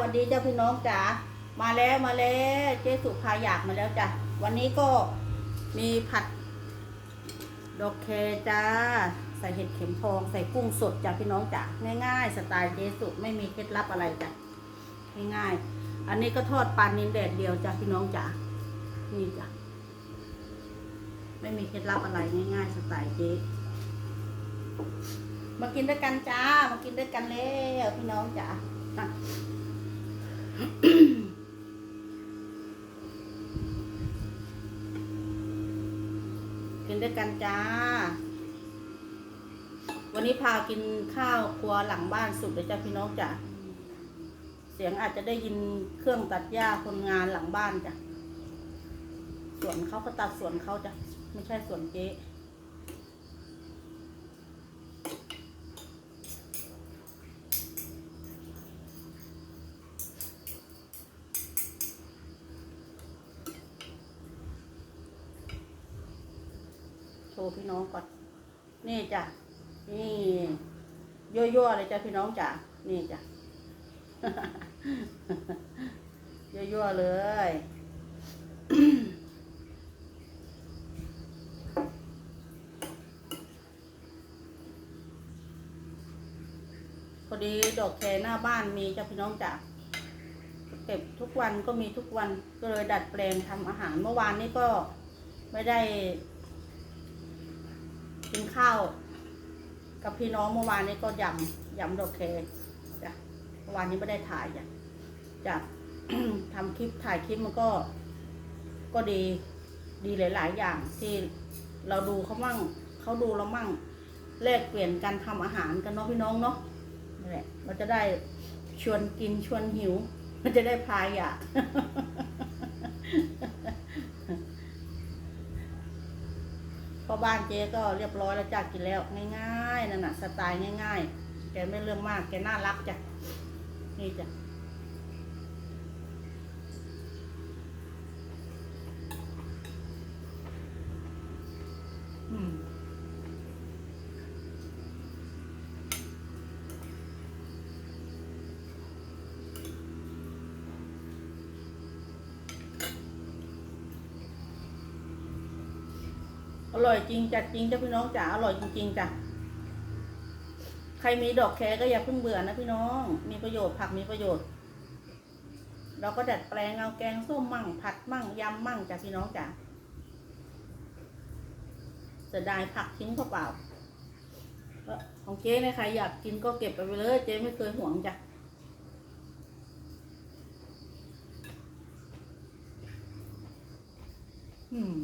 วัสดีเจ้าพี่น้องจ๋ามาแล้วมาแล้วเจ๊สุภาอยากมาแล้วจ้ะวันนี้ก็มีผัด ดอกแคจ้า ใส่เห็ดเข็มทองใส่กุ้งสดจ้ะพี่น้องจ๋าง่ายๆ สไตล์เจ๊สุไม่มีเคล็ดลับอะไรจ้ะง่ายๆ อันนี้ก็ทอดปลานินแดดเดียวจ้ะพี่น้องจ๋านี่จ้ะไม่มีเคล็ดลับอะไรง่ายๆสไตล์เจ๊มากินด้วยกันจ้า มากินด้วยกันแล้วพี่น้องจ๋าอะ กินด้วยกันจ้า วันนี้พากินข้าวครัวหลังบ้านสุดเลยจ้าพี่น้องจ้ะ เสียงอาจจะได้ยินเครื่องตัดหญ้าคนงานหลังบ้านจ้ะ สวนเขาก็ตัดสวนเขาจ้ะ ไม่ใช่สวนเจ๊ ว์พี่น้องก่อน นี่จ้ะ นี่ยั่วๆเลยจ้ะพี่น้องจ้ะ นี่จ้ะยั่วๆเลยพอดีดอกแคหน้าบ้านมีจ้ะพี่น้องจ้ะเก็บทุกวันก็มีทุกวันก็เลยดัดแปลงทำอาหารเมื่อวานนี้ก็ไม่ได้ กินข้าว กับพี่น้องเมื่อวานนี้ก็ยำยำดอกแคจ้ะเมื่อวานนี้ไม่ได้ถ่ายจ้ะจะทำคลิปถ่ายคลิปมันก็ ก็ดีดีหลาย ๆ อย่างที่เราดูเขามั่งเขาดูเรามั่งแลกเปลี่ยนการทำอาหารกันเนาะพี่น้องเนาะนั่แหละเราจะได้ชวนกินชวนหิว มันจะได้พายอยาก พอบ้านเจ๊ก็เรียบร้อยแล้วจ้ากินแล้วง่ายๆนั่นน่ะสไตล์ง่าย ๆ แกไม่เรื่องมากแกน่ารักจ้ะนี่จ้ะ อร่อยจริงจัดจริงจ้ะพี่น้องจ๋าอร่อยจริงๆจ้ะใครมีดอกแคก็อย่าเพิ่งเบื่อนะพี่น้อง มีประโยชน์ผักมีประโยชน์ เราก็ดัดแปลงเอาแกงส้มมั่ง ผัดมั่งยำมั่งจ้ะพี่น้องจ๋าเสียดายผักทิ้งเปล่าของเจ๊นี่ยใครอยากกินก็เก็บไปเลย เจ๊ไม่เคยห่วงจ้ะอืม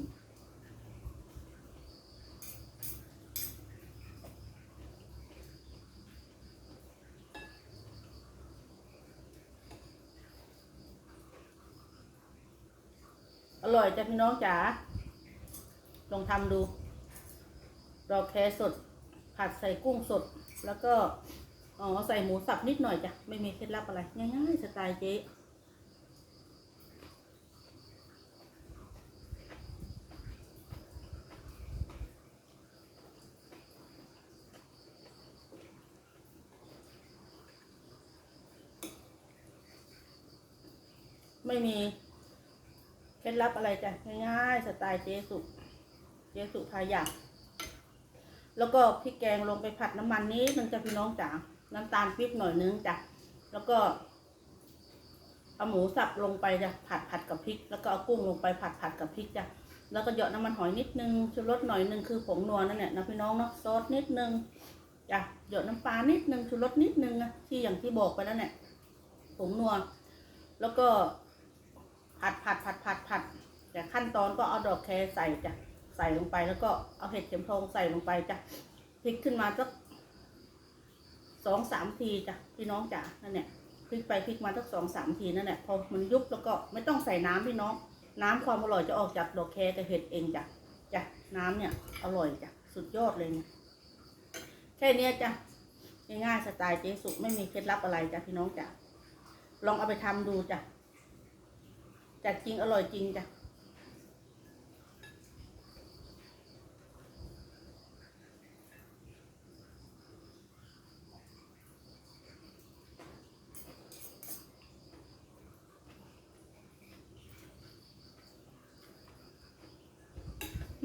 อร่อยจ้ะพี่น้องจ๋า ลองทำดูดอกแคสด ผัดใส่กุ้งสด แล้วก็ อ๋อ ใส่หมูสับนิดหน่อยจ้ะ ไม่มีเคล็ดลับอะไร ง่ายๆ สไตล์เจ๊ไม่มี ล็ดลับอะไรจ้ะง่ายๆสไตล์เจสุเจสุทายาแล้วก็พริกแกงลงไปผัดน้ำมันนิดนึงจ้ะพี่น้องจ๋าน้ำตาลปี๊บหน่อยนึงจ้ะแล้วก็เอาหมูสับลงไปจ้ะผัดผัดกับพริก แล้วก็เอากุ้งลงไปผัดผัดกับพริกจ้ะแล้วก็เหยาะน้ำมันหอยนิดนึงชูรสหน่อยนึงคือผงนัวนั่นแหละนะพี่น้องเนาะซอสนิดนึงจ้ะเหยาะน้ำปลานิดนึงชูรสนิดนึงนะที่อย่างที่บอกไปแล้วเนี่ยผงนัวแล้วก็ผัดผัด ขั้นตอนก็เอาดอกแครใส่จ้ะใส่ลงไปแล้วก็เอาเห็ดเข็มทองใส่ลงไปจ้ะพลิกขึ้นมาสักสองสามทีจ้ะพี่น้องจ๋านั่นเนี่ยพลิกไปพลิกมาสักสองสามทีนั่นแหละพอมันยุบแล้วก็ไม่ต้องใส่น้ำพี่น้อง น้ำความอร่อยจะออกจากดอกแครกับเห็ดเองจ้ะจ้ะน้ำเนี่ยอร่อยจ้ะสุดยอดเลยเนี่ยแค่นี้จ้ะง่ายๆสไตล์เจ๊สุไม่มีเคล็ดลับอะไรจ้ะพี่น้องจ้ะลองเอาไปทำดูจ้ะจัดจริงอร่อยจริงจ้ะ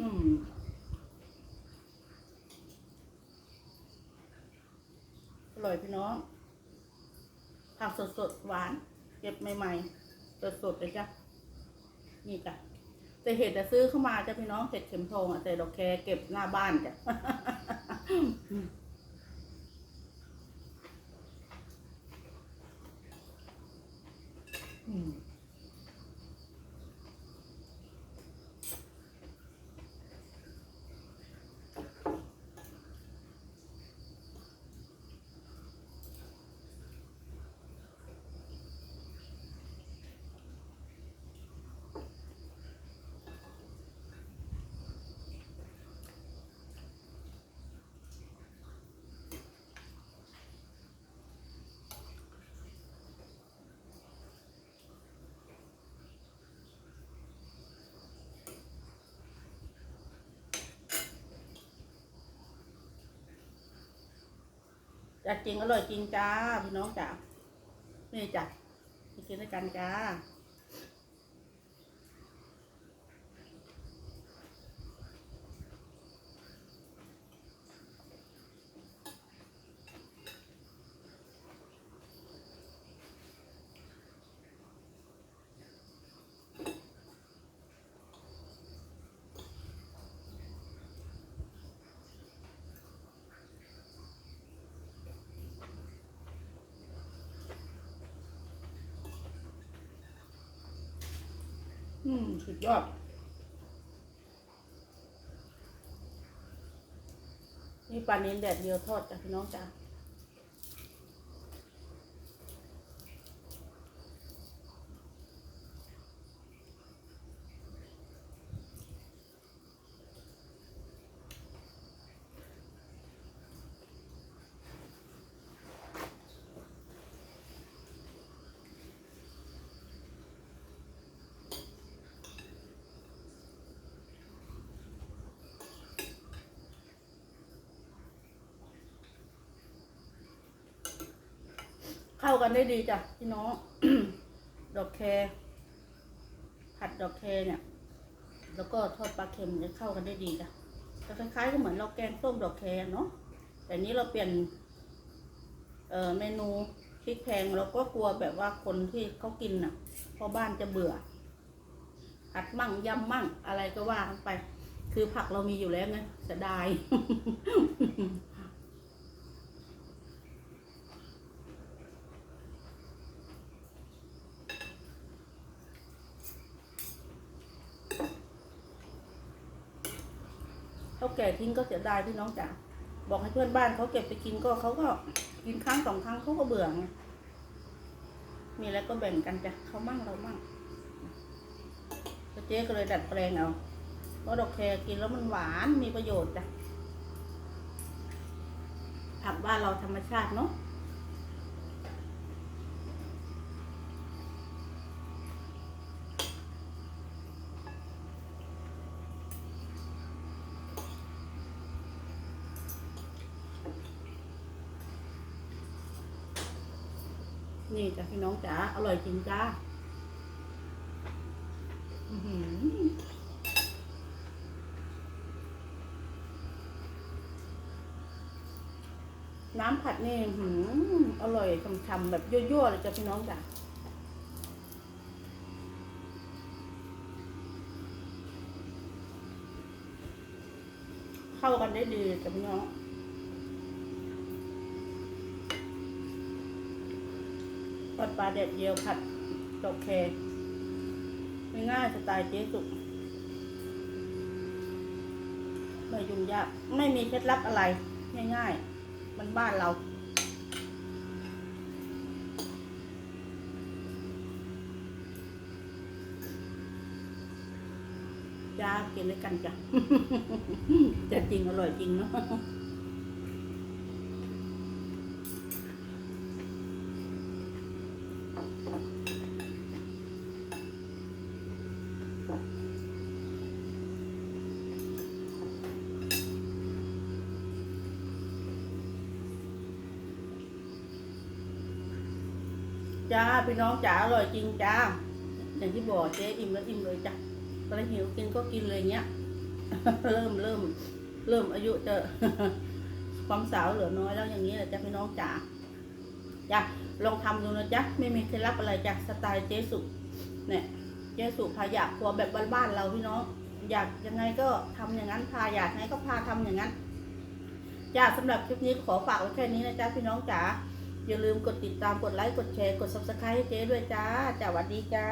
อืมอร่อยพี่น้อง ผักสดๆหวาน เก็บใหม่ๆ สดๆเลยจ้ะ นี่จ้ะแต่เห็ดจะซื้อเข้ามาจ้ะพี่น้องเห็ดเข็มทองอะแต่ดอกแครเก็บหน้าบ้านจ้ะอืม จัดจริงอร่อยจริงจ้าพี่น้องจ้านี่จ้ะไปกินด้วยกันจ้า อืม สุดยอดนี่ปลาเน้นแดดเดียวทอดจ้ะพี่น้องจ้า เข้ากันได้ดีจ้ะพี่น้อง ดอกแครผัดดอกแครเนี่ย แล้วก็ทอดปลาเค็มจะเข้ากันได้ดีจ้ะจะคล้ายๆก็เหมือนเราแกงส้มดอกแครเนาะแต่นี้เราเปลี่ยนเอ่อเมนูพริกแพงเราก็กลัวแบบว่าคนที่เขากินน่ะพอบ้านจะเบื่อผัดมั่งยำมั่งอะไรก็ว่ากันไป คือผักเรามีอยู่แล้วไงเสียดาย แก่ทิ้งก็เสียดายพี่น้องจ๋าบอกให้เพื่อนบ้านเขาเก็บไปกินก็เขาก็กินครั้งสองครั้งเขาก็เบื่อไงมีอะไรก็แบ่งกันจ้ะเขามั่งเรามั่งเจ๊ก็เลยดัดแปลงเอาเพราะดอกแครกินแล้วมันหวานมีประโยชน์จ้ะผักบ้านเราธรรมชาติเนาะ นี่จ้ะพี่น้องจ๋าอร่อยจริงจ้าน้ำผัดนี่อื้อหืออร่อยฉ่ำๆแบบยั่วๆเลยจ้ะพี่น้องจ๋าเข้ากันได้ดีจ้ะพี่น้อง ทอดปลาแดดเดียวผัดดอกแครง่ายๆสไตล์เจ๊สุกไม่ยุ่งยาก ไม่มีเคล็ดลับอะไร ง่ายๆ มันบ้านเรา จ้ากินด้วยกันจ้ะจะจริงอร่อยจริงเนาะ จ้าพี่น้องจ๋าอร่อยจริงจ้าอย่างที่บอกเจ๊อิ่มแล้วอิ่มเลยจ้ะตอนหิวกินก็กินเลยเงี้ย เริ่มเริ่มเริ่มอายุจะความสาวเหลือน้อยแล้วอย่างนี้แหละจ้ะพี่น้องจ๋าจ้ะลองทำดูนะจ๊ะไม่มีเคล็ดลับอะไรจ้ะสไตล์เจ๊สุเนี่ยเจ๊สุพาอยากครัวแบบบ้านๆเราพี่น้องอยากยังไงก็ทำอย่างนั้นพาอยากไงก็พาทำอย่างนั้นจ้าสำหรับคลิปนี้ขอฝากไว้แค่นี้นะจ๊ะพี่น้องจ๋า อย่าลืมกดติดตามกดไลค์กดแชร์กด subscribe ให้เจ๊ด้วยจ้าจ้าสวัสดีจ้า